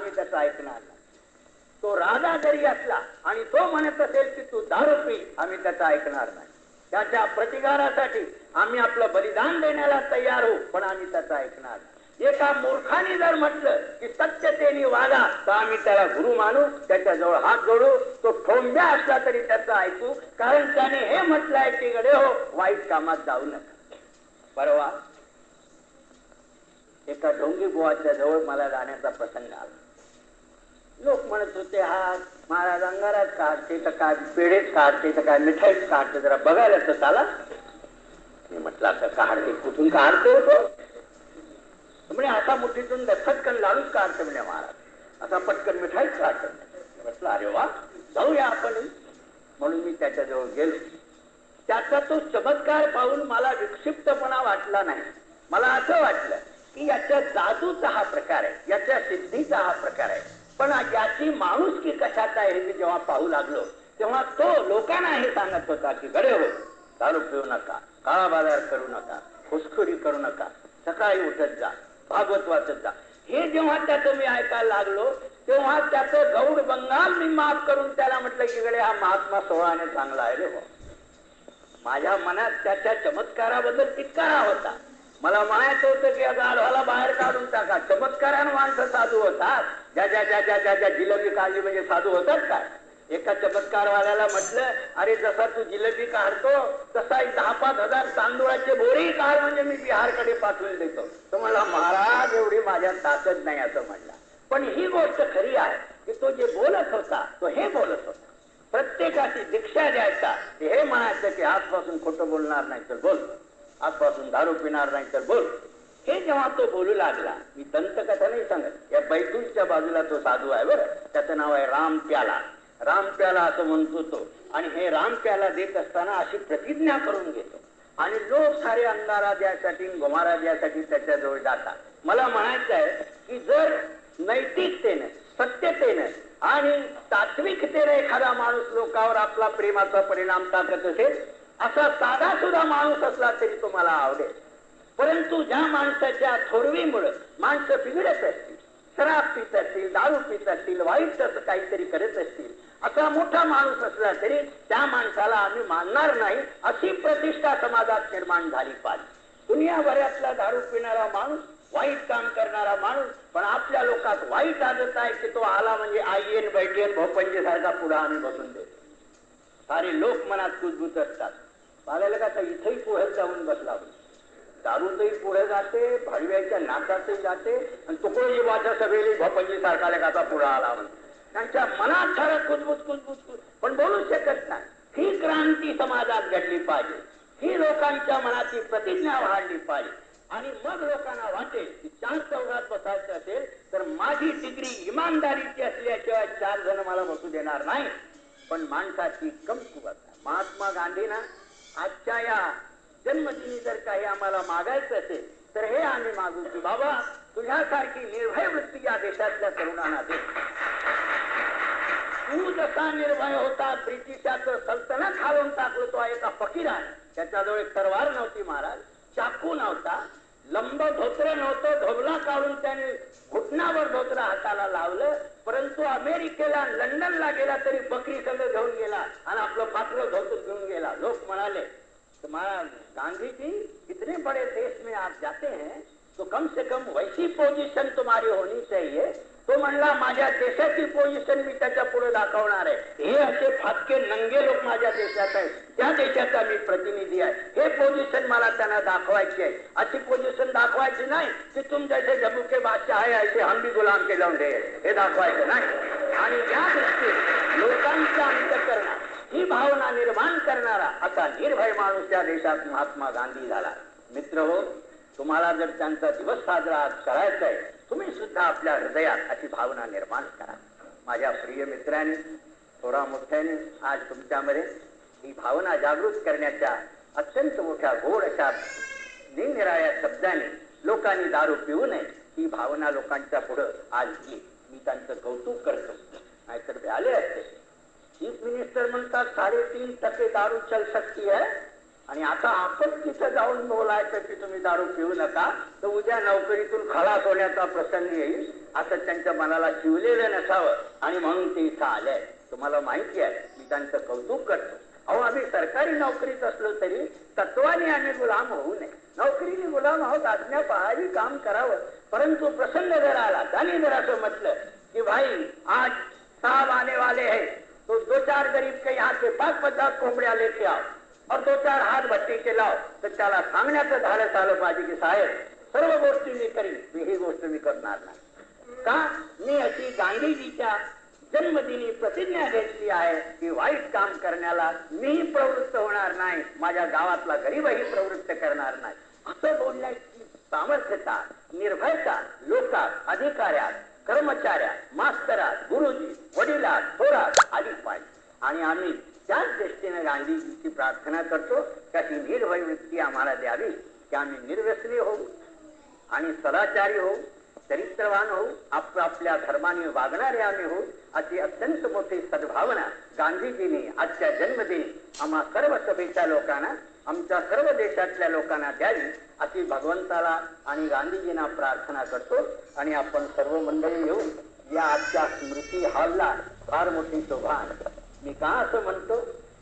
त्याचं ऐकणार तो राजा जरी असला आणि तो म्हणत असेल की तू दारू पी आम्ही त्याचं ऐकणार नाही. त्याच्या प्रतिकारासाठी आम्ही आपलं बलिदान देण्याला तयार होऊ पण आम्ही त्याचं ऐकणार एका मूर्खाने जर म्हटलं की सत्यतेने वागा तर आम्ही त्याला गुरु मानू त्याच्याजवळ हात जोडू तो ठोंब्या असला तरी त्याचं ऐकू कारण त्याने हे म्हटलंय की गडे हो वाईट कामात जाऊ नका. परवा एका ढोंगी बुवाच्या जवळ मला जाण्याचा प्रसंग आला. लोक म्हणत होते हा महाराज अंगारात काढते तर काय पेढेच काढते तर काय मिठाईच काढते जरा बघायला तर चाला. मी म्हटलं असं काढते कुठून काढते होतो म्हणे आता मुठीतून फटकन लाडूच काढते म्हणे महाराज. आता पटकन मिठाईच काढते. म्हटलं अरे वा जाऊया आपण. म्हणून मी त्याच्याजवळ गेलो. त्याचा तो चमत्कार पाहून मला विक्षिप्तपणा वाटला नाही. मला असं वाटलं की याच्या जादूचा हा प्रकार आहे याच्या सिद्धीचा हा प्रकार आहे. पण याची माणुसकी कशाचा आहे मी जेव्हा पाहू लागलो तेव्हा तो लोकांना हे सांगत होता की गडे हो दारू पिऊ नका काळा बाजार करू नका खुसखुरी करू नका सकाळी उठत जा भागवत वाचत जा. हे जेव्हा त्याचं मी ऐकायला लागलो तेव्हा त्याचं गौड बंगाल मी माफ करून त्याला म्हटलं की गडे हा महात्मा सोहळाने चांगला आहे रे हो. माझ्या मनात त्याच्या चमत्काराबद्दल तितकारा होता. मला म्हणायचं होतं की या गाढवाला बाहेर काढून टाका. चमत्कारानं माणसं साधू होतात. ज्या ज्या ज्या ज्या ज्या ज्या जिलबी काढली म्हणजे साधू होतात काय एका चमत्कारवाल्याला म्हटलं अरे जसा तू जिलेबी काढतो तसा एक दहा पाच हजार तांदूळाचे बोरी काढ म्हणजे मी बिहारकडे पाठवून देतो. तो म्हणला महाराज एवढी माझ्या ताकद नाही असं म्हणला. पण ही गोष्ट खरी आहे की तो जे बोलत होता तो हे बोलत होता. प्रत्येकाची दीक्षा द्यायचा. ते हे म्हणायचं की आजपासून खोटं बोलणार नाही तर बोल. आजपासून दारू पिणार नाही तर बोल. हे जेव्हा तो बोलू लागला मी दंतकथा नाही सांगत या बैतूलच्या बाजूला तो साधू आहे बरं. त्याचं नाव आहे राम प्याला. राम प्याला असं म्हणतो तो. आणि हे राम प्याला देत असताना अशी प्रतिज्ञा करून घेतो. आणि लोक सारे अंगारा द्यासाठी गोमारा द्यासाठी त्याच्याजवळ जातात. मला म्हणायचं आहे की जर नैतिकतेने सत्यतेने आणि तात्विकतेने एखादा माणूस लोकांवर आपला प्रेमाचा परिणाम टाकत असेल असा साधा सुद्धा माणूस असला तरी तुम्हाला आवडेल. परंतु ज्या माणसाच्या थोरवीमुळे माणसं बिघडत असतील शराब पित असतील दारू पित असतील वाईट असं काहीतरी करत असतील असा मोठा माणूस असला तरी त्या माणसाला आम्ही मानणार नाही अशी प्रतिष्ठा समाजात निर्माण झाली पाहिजे. दुनियाभरातला दारू पिणारा माणूस वाईट काम करणारा माणूस पण आपल्या लोकात वाईट आदत आहे की तो आला म्हणजे आईन बैठेन भोपंजी सारखा पुढे आम्ही बसून देतो सारे लोक मनात कुजबूत असतात. बघायला का आता इथंही पोहे जाऊन बसला दारूतही पुढे जाते भाडव्याच्या नाकातही जाते आणि तुकडोजी वाचा सगळी भपंजी सारखा लेखाचा पुढे आला म्हणून. त्यांच्या मनात सारं कुजबूत कुजबूत पण बोलू शकत नाही. ही क्रांती समाजात घडली पाहिजे. ही लोकांच्या मनाची प्रतिज्ञा वाढली पाहिजे. आणि मग लोकांना वाटेल की चार चौघात बसायचं असेल तर माझी डिग्री इमानदारीची असल्याशिवाय चार जण मला बसू देणार नाही. पण माणसाची कमकुवत महात्मा गांधीना आजच्या या जन्मदिनी जर काही आम्हाला मागायचं असेल तर हे आम्ही मागू की बाबा तुझ्यासारखी निर्भय वृत्ती या देशातल्या तरुणांना दे. तू जसा निर्भय होता ब्रिटिशाचं सल्तनत घालून टाकलो तो एका फकीराने. त्याच्याजवळ एक तरवार नव्हती महाराज चाकू नव्हता. लंब धोत्र नव्हतं. धोबला काढून त्याने घुटणावर धोत्र हाताला लावलं. परंतु अमेरिकेला लंडनला गेला तरी बकरी संघ घेऊन गेला आणि आपलं पात्र धोतर घेऊन गेला. लोक म्हणाले महाराज गांधी जी इतने बड़े देश में आप जाते हैं तो कम से कम वैसी पोजीशन तुम्हारी होनी चाहिए तो म्हणला माझ्या देशाची पोझिशन मी त्याच्या पुढे दाखवणार आहे. हे असे फाटके नंगे लोक माझ्या देशात आहेत. त्या देशाचा मी प्रतिनिधी आहे. हे पोझिशन मला त्यांना दाखवायची आहे. अशी पोझिशन दाखवायची नाही की तुम जैसे जबुके बादशाह आहे असे हम भी गुलाम के लौंडे हे दाखवायचं नाही. आणि या दृष्टीने लोकांच्या अंतकरणात ही भावना निर्माण करणारा असा निर्भय माणूस त्या देशात महात्मा गांधी झाला. मित्र हो तुम्हाला जर त्यांचा दिवस साजरा करायचा आहे तुम्ही सुद्धा आपल्या हृदयात अशी भावना निर्माण करा. माझ्या प्रिय मित्राने थोडा मोठ्याने आज तुमच्यामध्ये ही भावना जागृत करण्याच्या अत्यंत मोठ्या गोड अशा निरनिराळ्या शब्दाने लोकांनी दारू पिऊ नये ही भावना लोकांच्या पुढं आज येईल. मी त्यांचं कौतुक करतो. नाहीतर आले असते. चीफ मिनिस्टर म्हणतात साडेतीन टक्के दारू चल सकती है. आणि आता आपण तिथं जाऊन बोलायचं की तुम्ही दारू पिऊ नका तर उद्या नोकरीतून खलास होण्याचा प्रसंग येईल असं त्यांच्या मनाला शिवलेलं नसावं. आणि म्हणून ते इथं आले तुम्हाला माहिती आहे मी त्यांचं कौतुक करतो. अहो आम्ही सरकारी नोकरीत असलो तरी तत्वाने आम्ही गुलाम होऊ नये. नोकरीने गुलाम आहोत आज्ञा पहावी काम करावं. परंतु प्रसंग जर आला त्याने जर असं म्हटलं की भाई आज साहब आने वाले है तो दो चार गरीब के यहाँ से पाच पचास कोंबड्या लेके आओ और दो चार हात भट्टीचे लाव तर त्याला सांगण्याचं झालं आलं पाहिजे की साहेब. सर्व गोष्टी मी करीन मी ही गोष्ट मी करणार नाही. का? मी अशी गांधीजीच्या जन्मदिनी प्रतिज्ञा घेतली आहे की वाईट काम करण्याला मी प्रवृत्त होणार नाही माझ्या गावातला गरीबही प्रवृत्त करणार नाही. असं बोलण्याची सामर्थ्यता निर्भयता लोकात अधिकाऱ्यात कर्मचाऱ्यात मास्तरात गुरुजी वडिलात थोरात आली पाहिजे. आणि आम्ही त्याच दृष्टीने गांधीजीची प्रार्थना करतो का ही निर्भय वृत्ती आम्हाला द्यावी की आम्ही निर्व्यसनी होऊ आणि सदाचारी होऊ चरित्रवान होऊ आप आपल्या धर्माने वागणारे आम्ही होऊ अशी अत्यंत मोठी सद्भावना गांधीजींनी आजच्या जन्मदिनी आम्हा सर्व सभेच्या लोकांना आमच्या सर्व देशातल्या लोकांना द्यावी अशी भगवंताला आणि गांधीजींना प्रार्थना करतो. आणि आपण सर्व मंडळी येऊन या आजच्या स्मृती हॉलला फार मोठी शोभा मी का असं म्हणतो?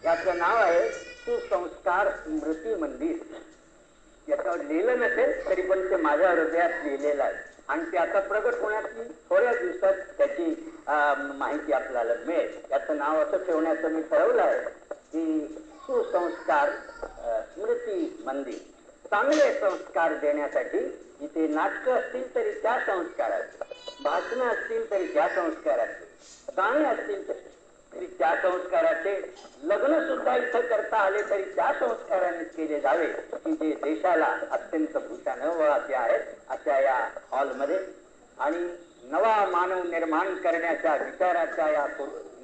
याचं नाव आहे सुसंस्कार स्मृती मंदिर. याच्यावर लिहिलं नसेल तरी पण ते माझ्या हृदयात लिहिलेलं आहे. आणि ते आता प्रगट होण्याची थोड्या दिवसात त्याची माहिती आपल्याला मिळेल. याचं नाव असं ठेवण्याचं मी ठरवलं आहे की सुसंस्कार स्मृती मंदिर. चांगले संस्कार देण्यासाठी इथे नाटकं असतील तरी त्या संस्काराचे भाषणं असतील तरी त्या संस्काराचे गाणे असतील तरी तरी त्या संस्काराचे लग्न सुद्धा इथं करता आले तरी त्या संस्काराने केले जावे. की जे देशाला अत्यंत भूषण वळाचे आहेत अशा या हॉलमध्ये. आणि नवा मानव निर्माण करण्याच्या विचाराच्या या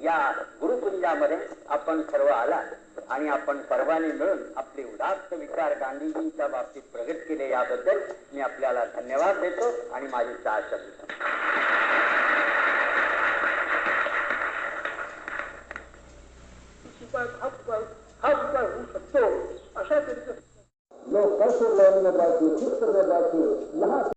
या गुरुपुंजामध्ये आपण सर्व आला आणि आपण सर्वांनी मिळून आपले उदात्त विचार गांधीजींच्या बाबतीत प्रगट केले याबद्दल मी आपल्याला धन्यवाद देतो आणि माझी चार शब्द शिपाई हा विचार हा विचार होऊ शकतो अशा तऱ्हेचं लोग